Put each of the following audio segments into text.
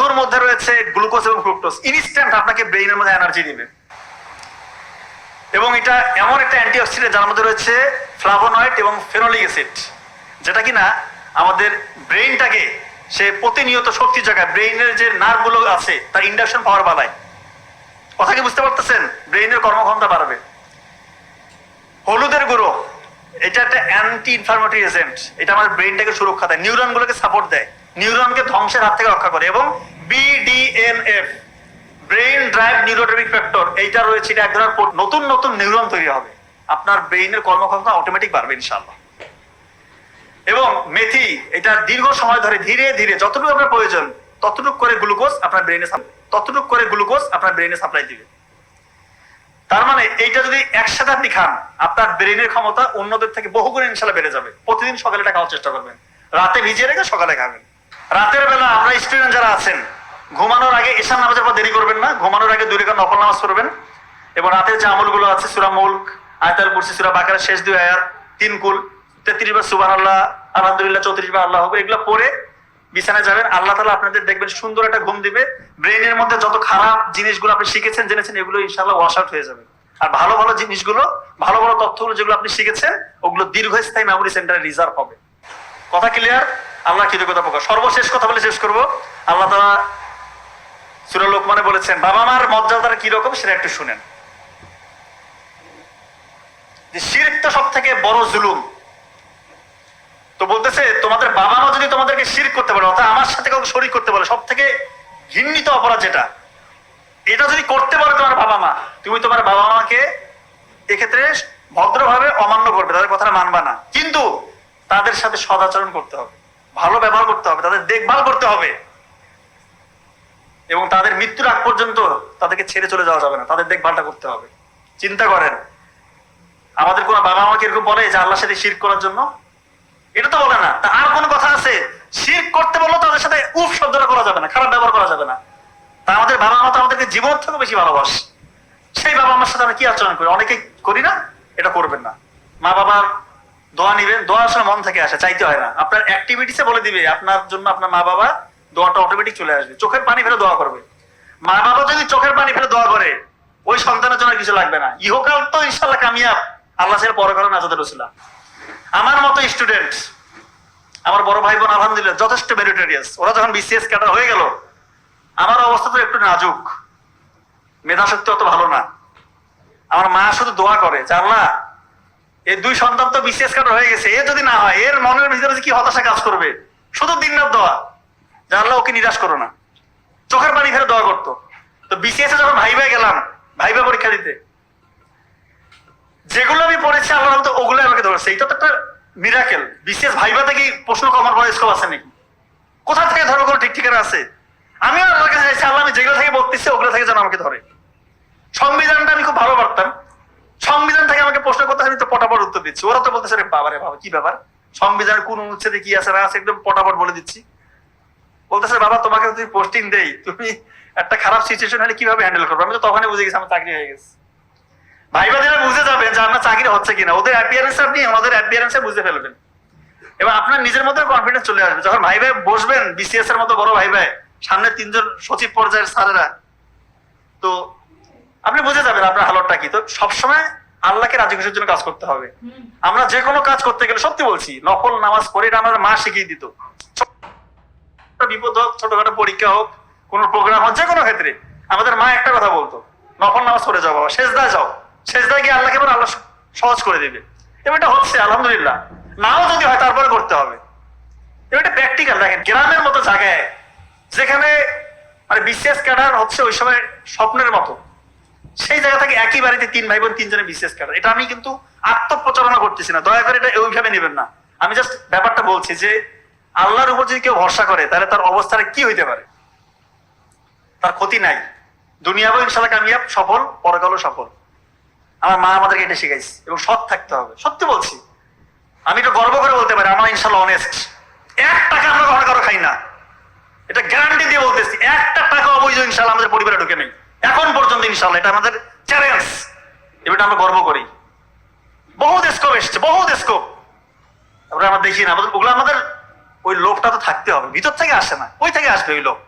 মধুর মধ্যে রয়েছে গ্লুকোজ এবং ফ্রুক্টোজ। ইনস্ট্যান্ট আপনাকে ব্রেইনের মধ্যে এনার্জি দিবে। এবং এটা এমন একটা অ্যান্টিঅক্সিডেন্ট যার মধ্যে রয়েছে ফ্লাভোনয়েড এবং ফেনোলিক অ্যাসিড যেটা কিনা আমাদের ব্রেইনটাকে সে প্রতিনিয়ত শক্তি জায়গায় ব্রেইনের যে নার্ভগুলো আছে, তার ইন্ডাকশন পাওয়ার বাড়ায়। কথা কি বুঝতে পারতেছেন? ব্রেইনের কর্মক্ষমতা বাড়বে। হলুদের গুঁড়ো, এটা একটা অ্যান্টি ইনফ্লামেটরি এজেন্ট এটা আমাদের ব্রেইনটাকে সুরক্ষা দেয় নিউরনগুলোকে সাপোর্ট দেয়। নিউরনকে ধ্বংসের হাত থেকে রক্ষা করে এবং BDNF brain drive neurotrophic factor এইটা রয়েছে এটা এক ধরনের নতুন নতুন নিউরন তৈরি হবে। আপনার ব্রেইনের কর্মক্ষমতা অটোমেটিক বাড়বে ইনশাআল্লাহ। এবং মেথি, এটা দীর্ঘ সময় ধরে ধীরে ধীরে যতটুকু আপনার প্রয়োজন, ততটুকু করে গ্লুকোজ আপনার ব্রেইনে ততটুকু করে গ্লুকোজ আপনার ব্রেইনে সাপ্লাই দিবে। তার মানে এইটা যদি একসাথে আপনি খান, আপনার ব্রেনের ক্ষমতা অন্যদের থেকে বহু গুণ ইনশাল্লাহ বেড়ে যাবে। প্রতিদিন সকালে এটা খাওয়ার চেষ্টা করবেন। রাতে ভিজিয়ে রেখে সকালে খাবেন। রাতের বেলা আমরা স্টুডেন্ট যারা আছেন, ঘুমানোর আগে ঈশান নামাজের পর দেরি করবেন না, ঘুমানোর আগে দুই রেখা নফল নামাজ পড়বেন। এবং রাতের যে আমলগুলো আছে, সুরা মুল্ক, আয়তাল কুরসি, সুরা বাকারের শেষ দুই আয়ার তিন কুল, তেত্রিশ বার সুবাহ আল্লাহ আলহামদুলিল্লাহ, চৌত্রিশ বার আল্লাহ এগুলো পড়ে বিছানায় যাবেন। আল্লাহ তালা আপনাদের দেখবেন সুন্দর একটা ঘুম দিবে। ব্রেনের মধ্যে যত খারাপ জিনিসগুলো আপনি শিখেছেন, জেনেছেন, এগুলো ইনশাল্লাহ ওয়াশ আউট হয়ে যাবে। আর ভালো ভালো জিনিসগুলো, ভালো ভালো তথ্যগুলো যেগুলো আপনি শিখেছেন, ওগুলো দীর্ঘস্থায়ী মেমোরি সেন্টারে রিজার্ভ হবে। কথা ক্লিয়ার আল্লাহ কৃতজ্ঞতা প্রকাশ। সর্বশেষ কথা বলে শেষ করব। আল্লাহ তালা সুরা লোকমানে বলেছেন, বাবা মার মর্যাদাটা কীরকম সেটা একটু শুনেন। যে শিরকটা সব থেকে বড় জুলুম। তো বলতেছে, তোমাদের বাবা মা যদি তোমাদেরকে শির করতে পারে, অর্থাৎ আমার সাথে কাউকে শরিক করতে পারে সব থেকে ঘৃণিত অপরাধ যেটা, এটা যদি করতে পারো তোমার বাবা মা তুমি তোমার বাবা মাকে এক্ষেত্রে ভদ্রভাবে অমান্য করবে, তাদের কথাটা মানবা না। কিন্তু তাদের সাথে সদাচরণ করতে হবে। ভালো ব্যবহার করতে হবে, তাদের দেখভাল করতে হবে। এবং তাদের মৃত্যুর আগ পর্যন্ত তাদেরকে ছেড়ে চলে যাওয়া যাবে না, তাদের দেখভালটা করতে হবে। চিন্তা করেন, আমাদের কোন বাবা মাকে এরকম বলে যে আল্লাহর সাথে শির করার জন্য? এটা তো বলে না, তা আর কোন কথা আছে? শির করতে বললেও তাদের সাথে উফ শব্দটা করা যাবে না, খারাপ ব্যবহার করা যাবে না। তা আমাদের বাবা মা তো আমাদেরকে জীবন থেকে বেশি ভালোবাস। সেই বাবা মার সাথে আমরা কি আচরণ করি? অনেকে করি না, এটা করবেন না। মা বাবার দোয়া নিবেন, দোয়া আসলে মন থেকে আসে, চাইতে হয় না। আপনার অ্যাক্টিভিটিসে বলে দিবে, আপনার জন্য আপনার মা বাবা দোয়াটা অটোমেটিক চলে আসবে। চোখের পানি ফেলে দোয়া করবে। মা বাবা যদি চোখের পানি ফেলে দোয়া করে, ওই সন্তানের জন্য কিছু লাগবে না। ইহকাল তো ইনশাল্লাহ কামিয়াব। আল্লাহ ছেড়ে পরকাল নাজাদের রসিলা আমার মতো স্টুডেন্ট আমার বড় ভাই বোন আলহামদুলিল্লাহ, যথেষ্ট মেরিটোরিয়াস ওরা যখন বিসিএস ক্যাডার হয়ে গেল, আমার অবস্থা তো একটু নাজুক। মেধা শক্তি অত ভালো না। আমার মা শুধু দোয়া করে, যে আল্লাহ এই দুই সন্তান তো বিসিএস ক্যাডার হয়ে গেছে। এ যদি না হয়, এর মনের ভিতরে কি হতাশা কাজ করবে? শুধু দিন রাত দোয়া। আল্লাহ ওকে নিরাশ করো না। চোখের পানি ফেলে দোয়া করতো। তো এ যখন ভাই ভাই গেলাম ভাই ভাই পরীক্ষা দিতে, যেগুলো আমি পড়েছি আল্লাহ রহমতে ওগুলো আমাকে ধরেছে। এটা তো একটা মিরাকেল বিশেষ ভাইবা থেকে প্রশ্ন কমার পরে স্কোপ আছে নাকি? কোথা থেকে ধরো কোনো ঠিক ঠিকানা আছে? আমিও আল্লাহর কাছে চাইছি, আল্লাহ আমি যেগুলো থেকে বলতেছি ওগুলো থেকে যেন আমাকে ধরে। সংবিধানটা আমি খুব ভালো পারতাম। সংবিধান থেকে আমাকে প্রশ্ন করতে আমি তো পটাপট উত্তর দিচ্ছি। ওরা তো বলতেছে রে বাবা, কি ব্যাপার? সংবিধানের কোন অনুচ্ছেদে কি আছে, না আছে, একদম পটাপট বলে দিচ্ছি। বলতেছে, বাবা, তোমাকে যদি পোস্টিং দেই, তুমি একটা খারাপ সিচুয়েশন হলে কীভাবে হ্যান্ডেল করবে? আমি তো তখনই বুঝে গেছি, আমার চাকরি হয়ে গেছে। বুঝে যে আপনার চাকরি হচ্ছে কিনা। ওদের অ্যাপিয়ারেন্স আপনি অ্যাপিয়ারেন্সে বুঝে ফেলবেন। এবং আপনার নিজের মধ্যে কনফিডেন্স চলে আসবে। যখন ভাই ভাই বসবেন বিসিএস এর মতো বড় ভাই ভাই, সামনে তিনজন সচিব পর্যায়ের স্যারেরা, তো আপনি বুঝে যাবেন আপনার হালতটা কি। তো সবসময় আল্লাহকে রাজি খুশির জন্য কাজ করতে হবে। আমরা যে কোনো কাজ করতে গেলে সত্যি বলছি নকল নামাজ পড়ে এটা আমাদের মা শিখিয়ে দিত। বিপদ হোক ছোটখাটো পরীক্ষা হোক কোনো প্রোগ্রাম হোক যে কোনো ক্ষেত্রে। আমাদের মা একটা কথা বলতো নকল নামাজ পড়ে যাও বাবা শেষদায় যাও। শেষদায় গিয়ে আল্লাহকে বলে আল্লাহ সহজ করে দিবে। এবং এটা হচ্ছে আলহামদুলিল্লাহ। নাও যদি হয় তারপরে করতে হবে। এবং এটা প্র্যাকটিক্যাল দেখেন গ্রামের মতো জায়গায় যেখানে মানে বিশেষ ক্যাডার হচ্ছে ওই সময় স্বপ্নের মতো। সেই জায়গা থেকে একই বাড়িতে তিন ভাই বোন তিনজনের বিশেষ ক্যাডার এটা আমি কিন্তু আত্মপ্রচারণা করতেছি না। দয়া করে এটা ওইভাবে নেবেন না। আমি জাস্ট ব্যাপারটা বলছি যে, আল্লাহর উপর যদি কেউ ভরসা করে, তাহলে তার অবস্থাটা কি হইতে পারে? তার ক্ষতি নাই। দুনিয়াও ইনশাল্লাহ কামিয়াব, সফল, পরকালও সফল। আমার মা আমাদেরকে এটা শিখাইছে এবং সৎ থাকতে হবে। সত্যি বলছি। আমি তো গর্ব করে বলতে পারি, আমার ইনশাল্লাহ অনেস্ট এক টাকা আমরা ঘরে কারও খাই না। এটা গ্যারান্টি দিয়ে বলতেছি, একটা টাকা অবৈধ ইনশাল্লাহ আমাদের পরিবারে ঢুকে নেই। এখন পর্যন্ত ইনশাল্লাহ এটা আমাদের চ্যালেঞ্জ এটা আমরা গর্ব করি। বহু স্কোপ এসছে, বহু স্কোপ আমরা আমরা দেখি না ওগুলো আমাদের ওই লোকটা তো থাকতে হবে। ভিতর থেকে আসে না। ওই থেকে আসবে ওই লোক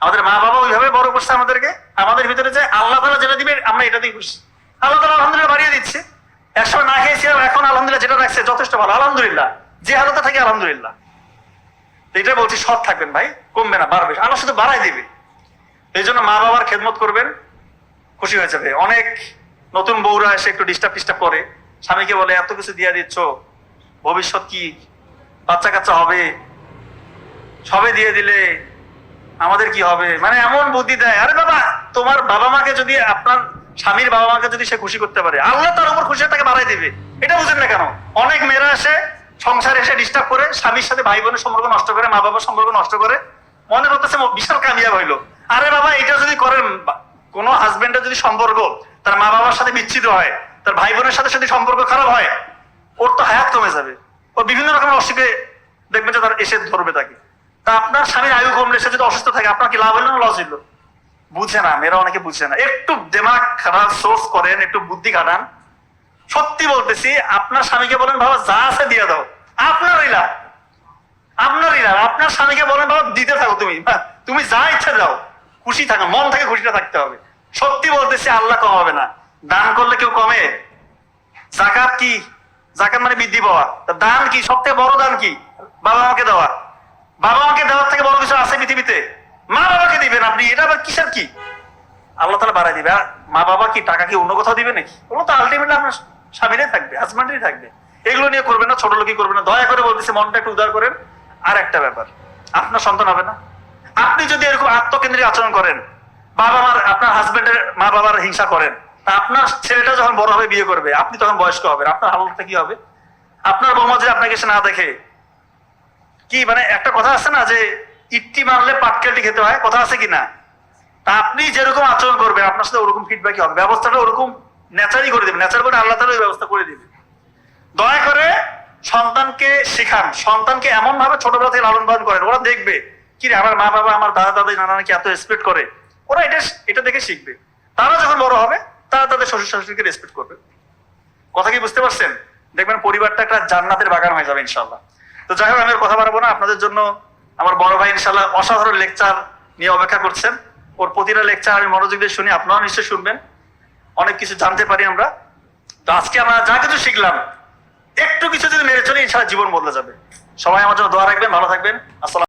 আমাদের মা বাবা ওইভাবে বড় করছে আমাদেরকে। আমাদের ভিতরে যে আল্লাহ তালা যেটা দিবে, আমরা এটা দিয়ে খুশি। আল্লাহ তালা আলহামদুলিল্লাহ বাড়িয়ে দিচ্ছে। একসময় না খেয়েছিলাম এখন আলহামদুলিল্লাহ যেটা রাখছে যথেষ্ট ভালো। আলহামদুলিল্লাহ। যে হালতে থাকি আলহামদুলিল্লাহ। এটা বলছি সৎ থাকবেন ভাই। কমবে না, বাড়বে। আল্লাহ শুধু বাড়াই দিবে। এই জন্য মা বাবার খেদমত করবেন, খুশি হয়ে যাবে। অনেক নতুন বউরা এসে একটু ডিস্টার্ব টিস্টার্ব করে। স্বামীকে বলে, এত কিছু দিয়ে দিচ্ছ, ভবিষ্যৎ কি? বাচ্চা কাচ্চা হবে? সবে দিয়ে দিলে আমাদের কি হবে? মানে এমন বুদ্ধি দেয়, আরে বাবা, তোমার বাবা মাকে যদি আপনার স্বামীর বাবা মাকে যদি সে খুশি করতে পারে, আল্লাহ তার উপর খুশি তাকে বাড়াই দেবে। এটা বুঝেন না কেন? অনেক মেয়েরা এসে সংসারে এসে ডিস্টার্ব করে, স্বামীর সাথে ভাই বোনের সম্পর্ক নষ্ট করে মা বাবার সম্পর্ক নষ্ট করে। মনে করতেছে বিশাল কামিয়াব হইল। আরে বাবা, এটা যদি করেন কোনো হাজবেন্ডের যদি সম্পর্ক, তার মা বাবার সাথে বিচ্ছিন্ন হয়, তার ভাই বোনের সাথে যদি সম্পর্ক খারাপ হয়, ওর তো হায়াত কমে যাবে। ও বিভিন্ন রকমের অসুখে দেখবেন যে তার এসে ধরবে তাকে। তা আপনার স্বামীর আয়ু কমলে সে যদি অসুস্থ থাকে, আপনার কি লাভ হইল না লস হইল বুঝে না, মেয়েরা অনেকে বুঝে না। একটু দেমাগ খারাপ সোর্স করেন, একটু বুদ্ধি খাটান। সত্যি বলতেছি, আপনার স্বামীকে বলেন, বাবা, যা আছে দিয়ে দাও। আপনারই লাভ। আপনারই লাভ। আপনার স্বামীকে বলেন, বাবা, দিতে থাকো তুমি। তুমি যা ইচ্ছা দাও। খুশি থাকো, মন থেকে খুশিটা থাকতে হবে। সত্যি বলতেছি আল্লাহ কমাবে না। দান করলে কেউ কমে? জাকাত কি? জাকাত মানে বৃদ্ধি পাওয়া। দান কি? সবথেকে বড় দান কি? বাবা মাকে দেওয়া। বাবা মাকে দেওয়ার থেকে বড় কিছু আছে পৃথিবীতে? মা বাবাকে দিবেন আপনি। এটা আবার কিসের কি? আল্লাহ তালা বাড়াই দিবে। মা বাবা কি টাকা কি অন্য কোথাও দিবে নাকি? ওগুলো তো আলটিমেটলি আপনার স্বামীরাই থাকবে হাজব্যান্ডেরই থাকবে। এগুলো নিয়ে করবেন না, ছোট লোকই করবেন না। দয়া করে বলতেছি, মনটা একটু উদার করেন। আর একটা ব্যাপার, আপনার সন্তান হবে না। আপনি যদি এরকম আত্মকেন্দ্রিক আচরণ করেন বাবা মার আপনার হাজবেন্ডের মা বাবার হিংসা করেন, আপনার ছেলেটা যখন বড় হবে, বিয়ে করবে, আপনি তখন বয়স্ক হবেন। আপনার হালতটা কি হবে? আপনার বৌমা যদি আপনাকে এসে না দেখে? কি মানে একটা কথা আছে না যে, ইট্টি মারলে পাটকেলটি খেতে হয়? কথা আছে কি না তা আপনি যেরকম আচরণ করবেন, আপনার সাথে ওরকম ফিডব্যাক হবে। ব্যবস্থাটা ওরকম ন্যাচারই করে দেবেন। ন্যাচার করে আল্লাহ তালা ওই ব্যবস্থা করে দিবে দয়া করে সন্তানকে শেখান। সন্তানকে এমন ভাবে ছোটবেলা থেকে লালন পালন করেন। ওরা দেখবে। কি রে আমার মা বাবা, আমার দাদা দাদি নানা নাকি এত রেসপেক্ট করে? ওরা এটা এটা দেখে শিখবে। তারা যখন বড় হবে, তারা তাদের শ্বশুর শাশুড়িকে রেসপেক্ট করবে। কথা কি বুঝতে পারছেন? দেখবেন পরিবারটা একটা জান্নাতের বাগান হয়ে যাবে ইনশাল্লাহ তো যাই হোক, আমি কথা বাড়াবো না। আপনাদের জন্য আমার বড় ভাই ইনশাল্লাহ অসাধারণ লেকচার নিয়ে অপেক্ষা করছেন। ওর প্রতিটা লেকচার আমি মনোযোগ দিয়ে শুনি, আপনারাও নিশ্চয়ই শুনবেন। অনেক কিছু জানতে পারি আমরা। তো আজকে আমরা যা কিছু শিখলাম, একটু কিছু যদি মেরে চলে ইনশাল্লাহ জীবন বদলে যাবে। সবাই আমার জন্য দোয়া রাখবেন, ভালো থাকবেন। আসসালাম